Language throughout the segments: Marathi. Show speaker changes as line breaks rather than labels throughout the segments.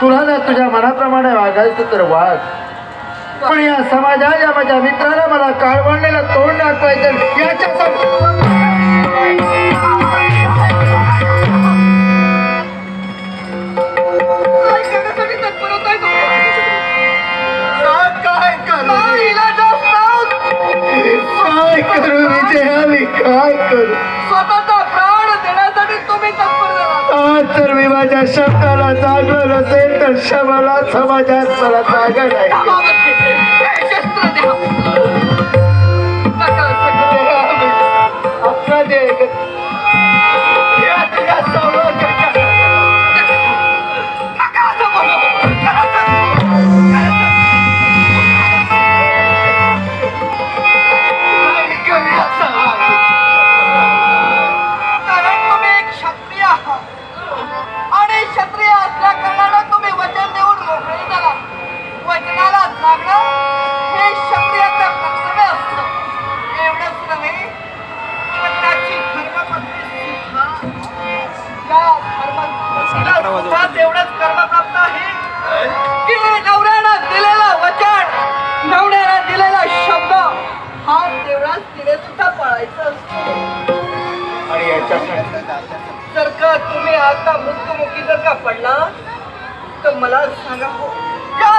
तुला तुझ्या मनाप्रमाणे वागायचं तर वाग. पण या समाजाच्या माझ्या मित्राला मला काळवंडलेलं तोंड दाखवायचं याच्या करू विजया मी काय करू?
झाला
तर मी माझ्या शब्दाला जागलो असेल तर शबाला समाजात मला जागा नाही.
वचनाला जागणं हे क्षत्रियाचं कर्तव्य असतं. एवढंच नव्हे तर त्याची धर्मपत्नी सुद्धा या धर्म सुद्धा तेवढंच कर्मप्राप्त आहे. की दिलेलं वचन नवऱ्यानं दिलेला शब्द हा तेवढाच तिने सुद्धा पाळायचा असतो.
आणि याच्यासाठी
जर का तुम्ही आता मृत्युमुखी जर का पडला तर मला सांगा हो, या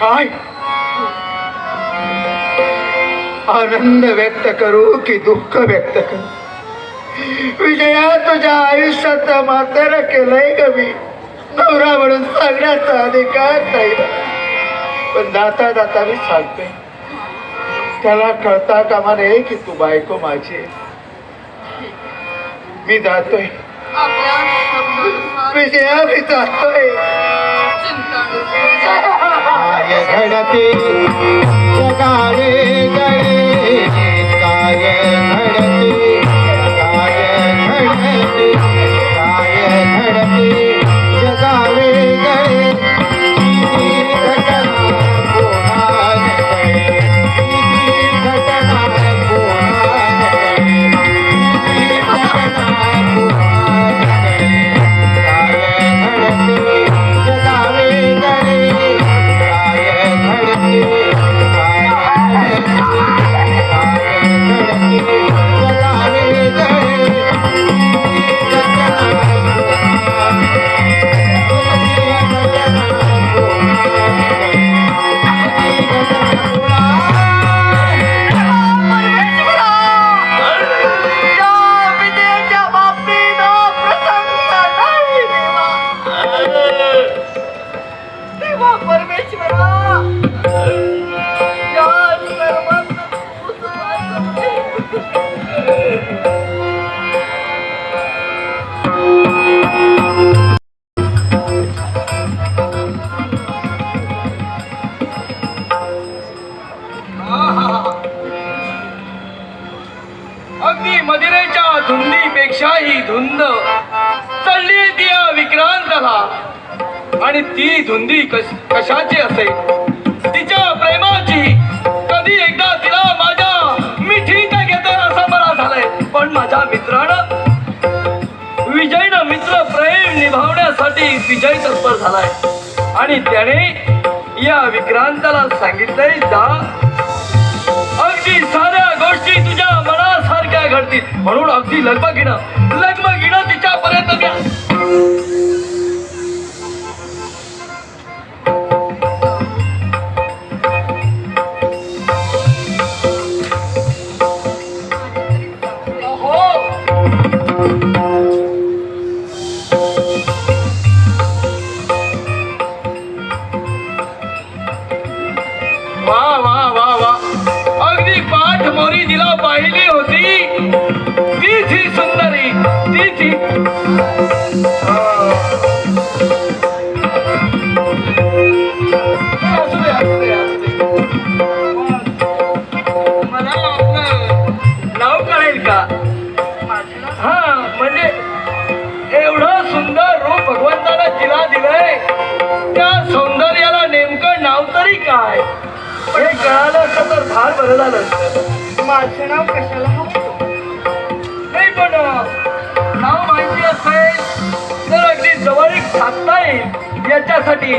काय?
आनंद व्यक्त करू की दुःख व्यक्त करू? विजया तुझ्या आयुष्यात म्हातारा केलंय का मी. नवरा म्हणून सांगण्याचा अधिकार नाही. पण जाता जाता मी सांगते. त्याला कळता कामा नये की तू बायको माझी. मी जातोय. विजया मी जातोय.
घडते जगावे
मदिरेच्या धुंदीपेक्षाही धुंद. चढली ती विक्रांतला. आणि ती धुंदी कश कशाची असेल? तिच्या प्रेमाची. कधी एकदा तिला माझ्या मिठीत घेते असं मला झालंय. पण माझ्या मित्रानं विजयनं मित्र प्रेम निभावण्यासाठी विजय तत्पर झालाय. आणि त्याने या विक्रांताला सांगितलंय जा म्हणून अगदी लगबगीनं बरं झालं.
माझे नाव कशाला
नाही पण नाव माहिती असेल तर अगदी जवळीक साधता येईल. याच्यासाठी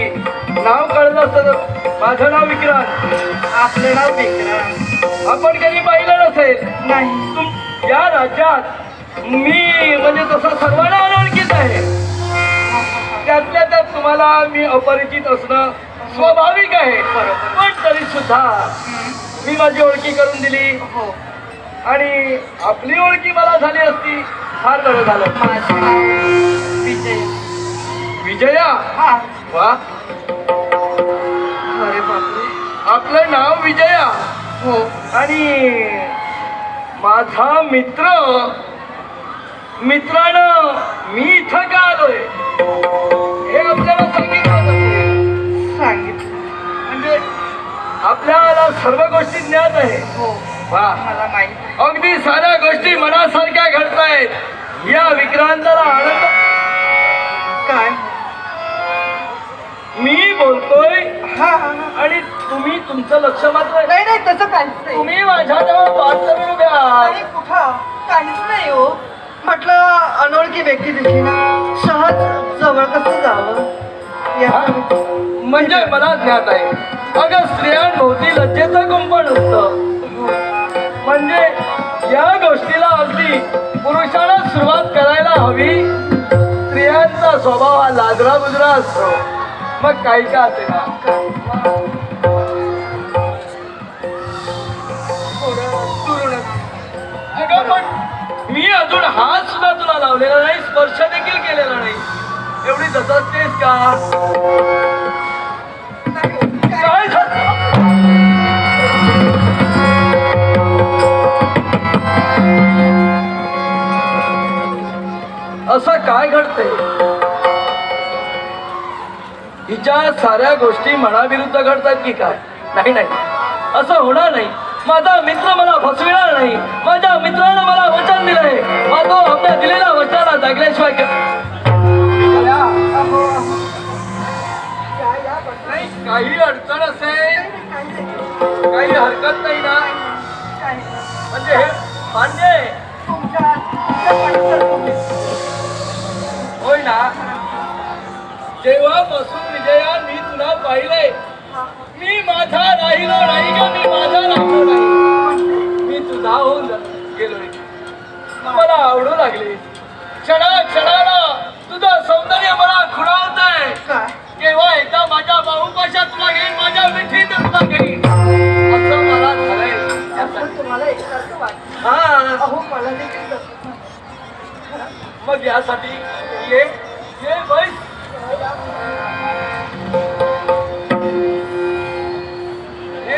नाव कळलं असतं माझं नाव विक्रांत.
आपलं नाव विक्रांत.
आपण कधी पाहिलं नसेल?
नाही.
तुम या राज्यात मी म्हणजे तसं सर्वांना अनोळखीच आहे. त्यातल्या त्यात तुम्हाला मी अपरिचित असणं स्वाभाविक आहे. पण तरी सुद्धा मी माझी ओळखी करून दिली.
हो.
आणि आपली ओळखी मला झाली असती फार बरं झालं
विजय.
विजया?
हा.
वा.
अरे बापरे.
आपलं नाव विजया.
हो.
आणि माझा मित्र मित्रानं मी इथं का आलोय? हे आपल्याला सांगितलं आपल्याला सर्व गोष्टी ज्ञात आहे.
हो.
अगदी साऱ्या गोष्टी मनासारख्या घडतायत. या विक्रांताला आनंद
काय?
मी बोलतोय.
हा.
आणि तुम्ही तुमचं लक्ष मात्र
नाही नाही तसं काहीच नाही.
तुम्ही माझ्याजवळ उभे आहात.
नाही कुठं? काहीच नाही हो. म्हटलं अनोळखी व्यक्ती दिसली ना. सहज जवळ कसं जावं?
म्हणजे मला ज्ञात आहे. अगं स्त्रियांभोवती लज्जेचं कुंपण असतं म्हणजे या गोष्टीला अगदी पुरुषाला सुरुवात करायला हवी. स्त्रियांचा स्वभाव हा लाजरा बुजरा असतो. मग काही का असे ना? अगं पण मी अजून हात सुद्धा तुला लावलेला नाही स्पर्श देखील केलेला नाही. एवढी दचकतेस का? असं काय घडतंय? हिच्या साऱ्या गोष्टी मनाविरुद्ध घडतात की काय? नाही नाही. असं होणार नाही. माझा मित्र मला फसविणार नाही. माझ्या मित्रानं मला वचन दिलंय. मग तो आपल्या दिलेल्या वचनाला जागल्याशिवाय नाही काही अडचण असेल. काही हरकत नाही ना. म्हणजे हे मान्य आहे. होय ना? जेव्हापासून विजया मी तुला पाहिलंय मी माझा राहिलो नाही का? मी माझा राहिलो नाही. मी तुझा होऊन गेलोय. मला आवडू लागली. क्षणा क्षणाला तुझं सौंदर्य मला खुणावत आहे केव्हा एकदा माझ्या बाहूपाशा तुला घेईन माझ्या मिठीत तुला घेईन. असं मला झालंय. हा.
मला
मग यासाठी ये ये बैस हे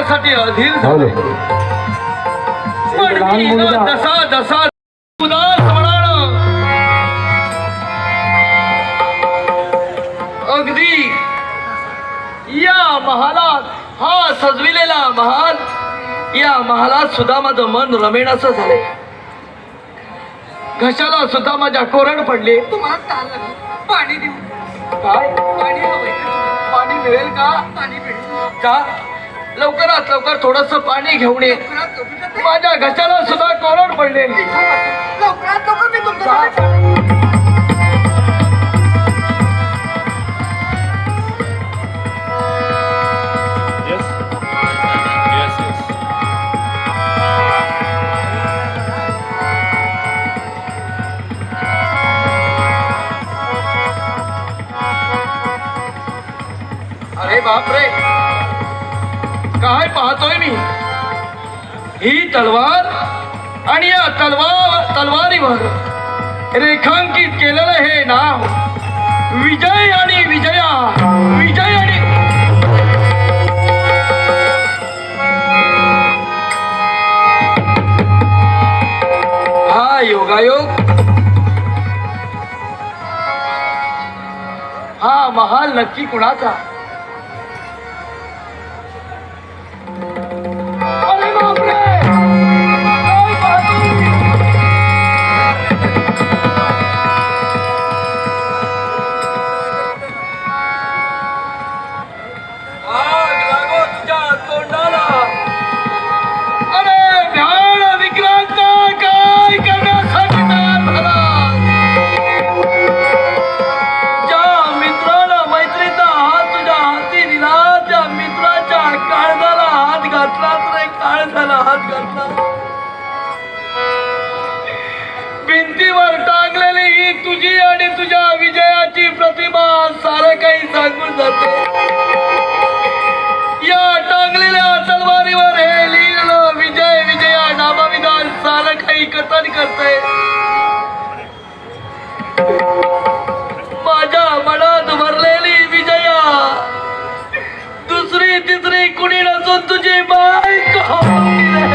मिठीत घेण्यासाठी अधीर झालं. पण मी जसा जसा उदास म्हणाल अगदी या महालात हा सजविलेला महाल या महालात सुद्धा माझं मन रमेणाचं झालंय. घशाला सुद्धा माझ्या कोरड पडली.
पाणी देऊ
काय? पाणी मिळेल का?
पाणी पिढी
जा लवकरात लवकर थोडस पाणी घेऊन ये. माझ्या घशाला सुद्धा कोरड पडलेली
लवकरात लवकर मी तुमच्या
Yes. Yes, yes.
अरे बापरे काय पाहतोय मी? ही तलवार आणि या तलवार तलवारीवर रेखांकित केलेलं हे नाव विजय आणि विजया विजय आणि हा योगायोग हा महाल नक्की कुणाचा? हात घालणार. भिंतीवर टांगलेली ही तुझी आणि तुझ्या विजयाची प्रतिमा सारं काही सांगून जाते. या टांगलेल्या तलवारीवर हे लिहिलेलं विजय विजया नामविधान सारं काही कथन करते माझ्या मनात भरलेली विजया तिसरी कुणी नसून तुझी बायको.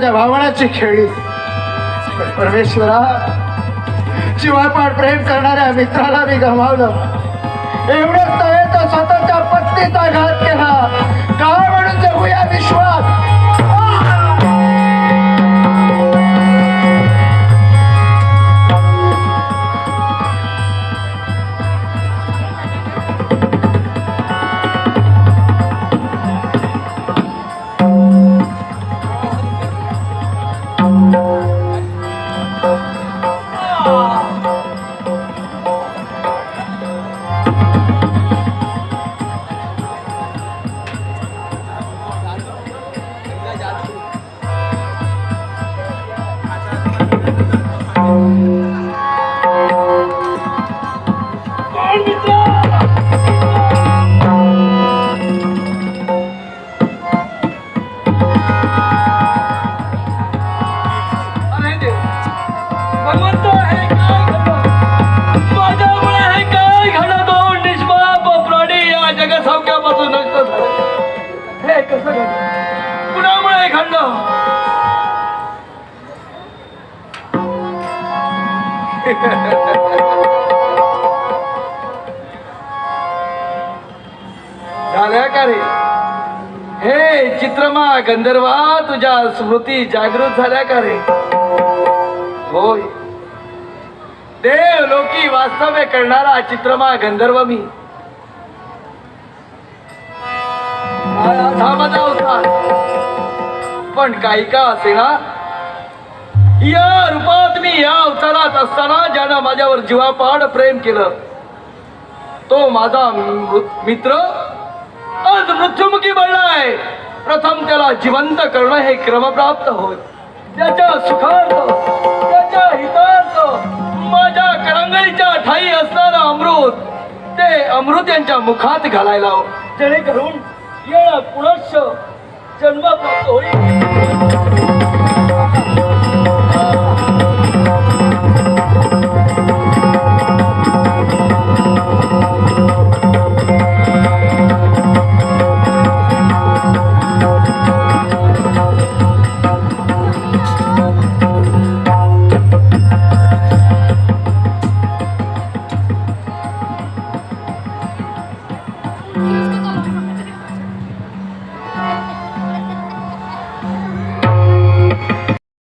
माझ्या भावनाची खेळी. परमेश्वरा शिवापाड प्रेम करणाऱ्या मित्राला मी गमावलं. एवढंच नव्हे तर स्वतःच्या पत्नीचा घात केला. काय म्हणून जगूया कुणामुळे घडलं?
झाल्या का रे? हे चित्रमा गंधर्वा तुझ्या स्मृती जागृत झाल्या का रे? होय. देव लोकी वास्तव्य करणारा चित्रमा गंधर्व मी. कथा बजावतात पण काही का असेना या रूपात मी या अवतारात असताना ज्यानं माझ्यावर जीवापाड प्रेम केलं तो माझा मित्र आज मृत्युमुखी बनलाय प्रथम त्याला जिवंत करणं हे क्रमप्राप्त होय. त्याच्या सुखार्थ त्याच्या हितार्थ माझ्या करंगळीच्या ठाई असणारं अमृत ते अमृत यांच्या मुखात घालायला जेणेकरून येणं पुनश्च जन्म प्राप्त होईल.